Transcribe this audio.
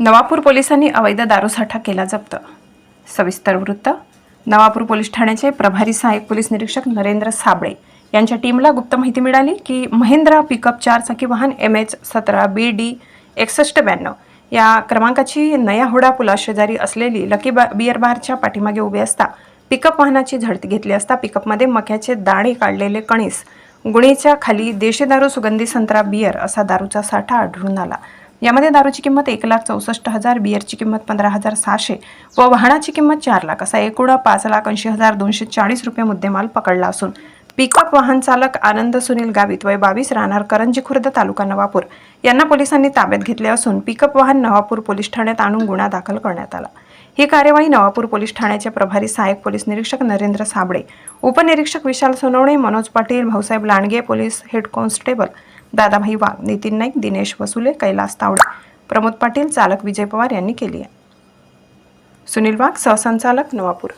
नवापूर पोलिसांनी अवैध दारूसाठा केला जप्त. सविस्तर वृत्त नवापूर पोलीस ठाण्याचे प्रभारी सहाय्यक पोलीस निरीक्षक नरेंद्र साबळे यांच्या टीमला गुप्त माहिती मिळाली की महिंद्रा पिकअप चारचाकी वाहन एम एच सतरा बी डी एकसष्ट ब्याण्णव या क्रमांकाची नया हुडा पुलाशेजारी असलेली लकी बा बियर बारच्या पाठीमागे उभे असता पिकअप वाहनाची झडती घेतली असता पिकअपमध्ये मक्याचे दाणे काढलेले कणीस गुणीच्या खाली देशी दारू सुगंधी संत्रा बियर असा दारूचा साठा आढळून आला. यामध्ये दारूची किंमत एक लाख चौसष्ट हजार बियरची किंमत पंधरा हजार सहाशे व वाहनाची किंमत चार लाख असा एकूण पाच लाख ऐंशी हजार दोनशे चाळीस रुपये मुद्देमाल पकडला असून पिकअप वाहन चालक आनंद सुनील गावित वय बावीस राहणार करंजी खुर्द तालुका नवापूर. यांना पोलिसांनी ताब्यात घेतले असून पिकअप वाहन नवापूर पोलीस ठाण्यात आणून गुन्हा दाखल करण्यात आला. ही कार्यवाही नवापूर पोलीस ठाण्याचे प्रभारी सहाय्यक पोलीस निरीक्षक नरेंद्र साबळे उपनिरीक्षक Vishal Sonawane Manoj Patil Bhausaheb Landge police head constable Dadabhai Wagh Nitin Naik Dinesh Vasule Kailas Tawde Pramod Patil चालक विजय पवार यांनी केली आहे. सुनील वाघ सहसंचालक नवापूर.